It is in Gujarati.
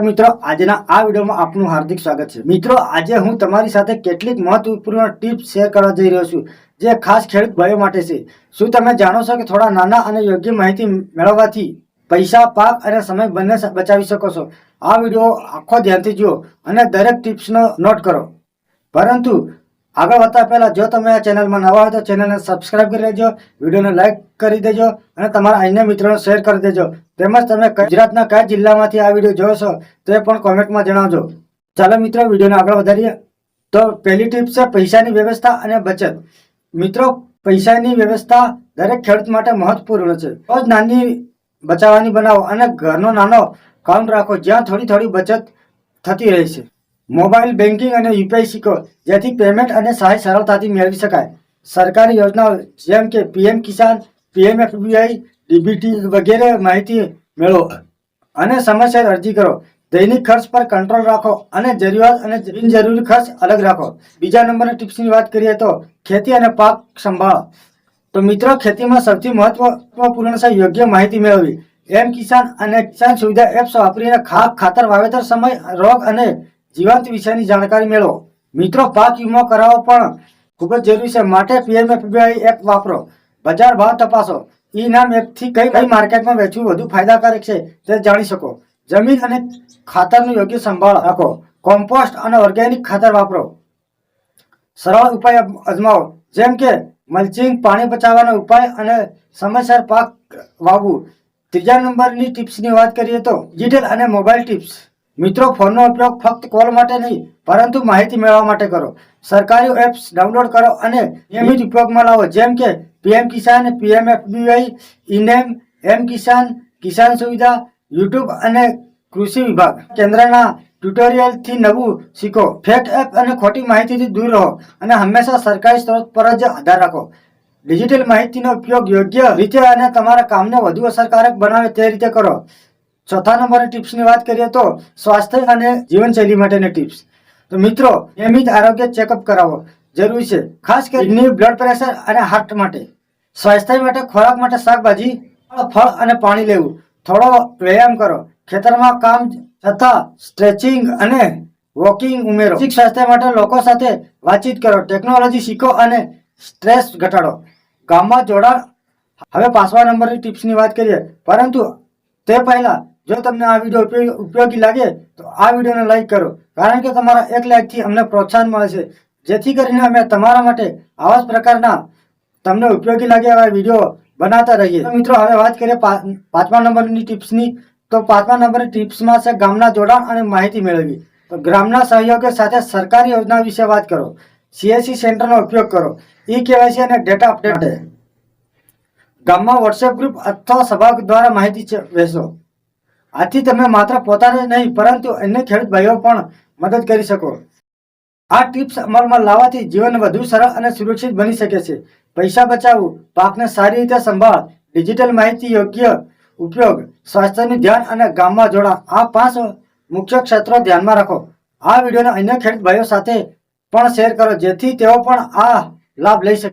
મિત્રો, આજના આ વિડીયોમાં આપનું હાર્દિક સ્વાગત છે. મિત્રો, આજે હું તમારી સાથે કેટલીક મહત્વપૂર્ણ ટિપ્સ શેર કરવા જઈ રહ્યો છું, જે ખાસ ખેડૂત ભાઈઓ માટે છે. શું તમે જાણો છો કે થોડા નાના અને યોગ્ય માહિતી મેળવવાથી પૈસા, પાક અને સમય બંને બચાવી શકો છો? આ વીડિયો આખો ધ્યાનથી જુઓ અને દરેક ટિપ્સનો નોટ કરો. પરંતુ આગળ વધતા પહેલા જો તમે આ ચેનલમાં નવા હોય તો ચેનલને સબસ્ક્રાઇબ કરી લેજો, વિડીયોને લાઇક કરી દેજો અને તમારા અન્ય મિત્રોને શેર કરી દેજો. તેમજ તમે ગુજરાતના કયા જિલ્લામાંથી આ વીડિયો જોયો છો તે પણ કોમેન્ટમાં જણાવજો. ચાલો મિત્રો, વિડીયોને આગળ વધારીએ. તો પહેલી ટીપ છે પૈસાની વ્યવસ્થા અને બચત. મિત્રો, પૈસાની વ્યવસ્થા દરેક ખેડૂત માટે મહત્વપૂર્ણ છે. રોજ નાની બચાવવાની બનાવો અને ઘરનો નાનો કાઉન્ટ રાખો, જ્યાં થોડી થોડી બચત થતી રહે છે. મોબાઈલ બેન્કિંગ અને યુપીઆઈ શીખો જેથી પેમેન્ટ અને સહાય સરળતાથી મેળવી શકાય. સરકારી યોજનાઓ જેમ કે PM Kisan, PM FBI, DBT વગેરે માહિતી મેળવો અને સમયસર અરજી કરો. દૈનિક ખર્ચ પર કંટ્રોલ રાખો અને જરૂરિયાત અને બિનજરૂરી ખર્ચ અલગ રાખો. બીજા નંબરની ટિપ્સની વાત કરીએ તો ખેતી અને પાક સંભાળ. તો મિત્રો, ખેતીમાં સૌથી મહત્વપૂર્ણ છે યોગ્ય માહિતી મેળવવી. એમ કિસાન અને કિસાન સુવિધા એપ્સ વાપરીને ખાક ખાતર વાવેતર સમય, રોગ અને જીવાંત વિશેની જાણકારી મેળવો. મિત્રો, પાક વીમો કરાવવો પણ ખૂબ જ જરૂરી છે. માટે પીએમએફબીઆઈ એપ વાપરો. બજાર ભાવ તપાસો. ઈ નામ એપથી કઈ કઈ માર્કેટમાં વેચવું વધુ ફાયદાકારક છે તે જાણી શકો. જમીન અને ખાતરનું યોગ્ય સંભાળ રાખો. કોમ્પોસ્ટ અને ઓર્ગેનિક ખાતર વાપરો. સરળ ઉપાય અજમાવો. જેમ કે મલ્ચિંગ, પાણી બચાવવાનો ઉપાય અને સમયસર પાક વાવવું. ત્રીજા નંબરની ટિપ્સની વાત કરીએ તો ડિજિટલ અને મોબાઈલ ટિપ્સ. મિત્રો, ફોનનો ઉપયોગ ફક્ત કોલ માટે નહીં, પરંતુ માહિતી મેળવવા માટે કરો. સરકારી એપ્સ ડાઉનલોડ કરો અને નિયમિત ઉપયોગમાં લાવો. જેમ કે PM Kisan, PM FBI eNAM M Kisan Kisan Suvidha, YouTube અને કૃષિ વિભાગ. કેન્દ્રના ટ્યુટોરિયલથી નવું શીખો. ફેક એપ અને ખોટી માહિતીથી દૂર રહો અને હંમેશા સરકારી સ્ત્રોત પર જ આધાર રાખો. ડિજિટલ માહિતીનો ઉપયોગ યોગ્ય રીતે અને તમારા કામને વધુ અસરકારક બનાવે તે રીતે કરો. ચોથા નંબરની ટિપ્સની વાત કરીએ તો સ્વાસ્થ્ય અને જીવનશૈલી માટેની ટિપ્સ. તો મિત્રો નિયમિત આરોગ્ય ચેકઅપ કરાવો જરૂરી છે ખાસ કરીને બ્લડ પ્રેશર અને હાર્ટ માટે. સ્વાસ્થ્ય માટે ખોરાક માટે શાકભાજી ફળ અને પાણી લેવું. થોડો વ્યાયામ કરો. ખેતરમાં કામ છતાં સ્ટ્રેચિંગ અને વોકિંગ ઉમેરો. માનસિક સ્વાસ્થ્ય માટે લોકો સાથે વાતચીત કરો. ટેકનોલોજી શીખો અને સ્ટ્રેસ ઘટાડો. ગામમાં જોડાણ. હવે પાંચમા નંબરની ટિપ્સની વાત કરીએ. પરંતુ તે પહેલા જો તમને આ વીડિયો ઉપયોગી લાગે, તો આ વિડીયોને લાઈક કરો. કારણ કે તમારા એક લાઈકથી અમને પ્રોત્સાહન મળે છે. જેથી કરીને અમે તમારા માટે આવા જ પ્રકારના તમને ઉપયોગી લાગે એવા વીડિયો બનાવતા રહીએ. મિત્રો, હવે વાત કરીએ પાંચમા નંબરની ટિપ્સની. તો પાંચમા નંબરની ટિપ્સમાં છે ગામના જોડાણ અને માહિતી મેળવવી. તો ગ્રામના સહયોગ સાથે સરકારી યોજના વિશે વાત કરો. સીએસસી સેન્ટરનો ઉપયોગ કરો. ઈ કેવાયસી અને ડેટા અપડેટ. ગામમાં વોટ્સએપ ગ્રુપ અથવા સભા દ્વારા માહિતી વહેંચો. આથી તમે માત્ર પોતાને નહીં, પરંતુ અન્ય ખેડૂત ભાઈઓ પણ મદદ કરી શકો. આ ટિપ્સ અમલમાં લાવવાથી જીવન વધુ સરળ અને સુરક્ષિત બની શકે છે. પૈસા બચાવવું, પાકને સારી રીતે સંભાળ, ડિજિટલ માહિતી યોગ્ય ઉપયોગ, સ્વાસ્થ્યનું ધ્યાન અને ગામમાં જોડાણ, આ પાંચ મુખ્ય ક્ષેત્રો ધ્યાનમાં રાખો. આ વિડીયોને અન્ય ખેડૂત ભાઈઓ સાથે પણ શેર કરો, જેથી તેઓ પણ આ લાભ લઈ શકે.